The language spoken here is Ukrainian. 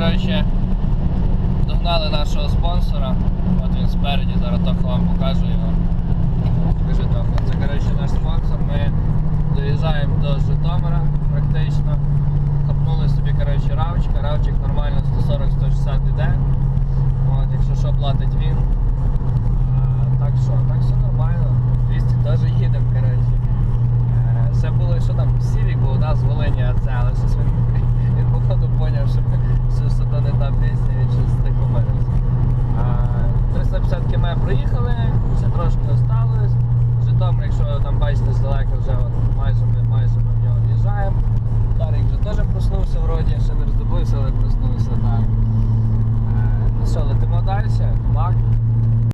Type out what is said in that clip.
коротше, догнали нашого спонсора. От він спереді, зараз Тоха вам покажу його. Покажи Тоха. Це коротше, наш спонсор. Ми доїжджаємо до Житомира практично. Хапнули собі коротше, равчика, равчик нормально 140-160 іде. От, Якщо що платить він. Е, так що, так все нормально. 200 теж їдемо. коротше. Е, це було, що там, Сівік був, нас з Волині, а це, але щось бачите, здалеку вже от майже ми майже ми в нього в'їжджаємо. Тарик вже теж проснувся вроді, ще не роздобився, але проснувся так. Е, ну що, летимо далі, Мак.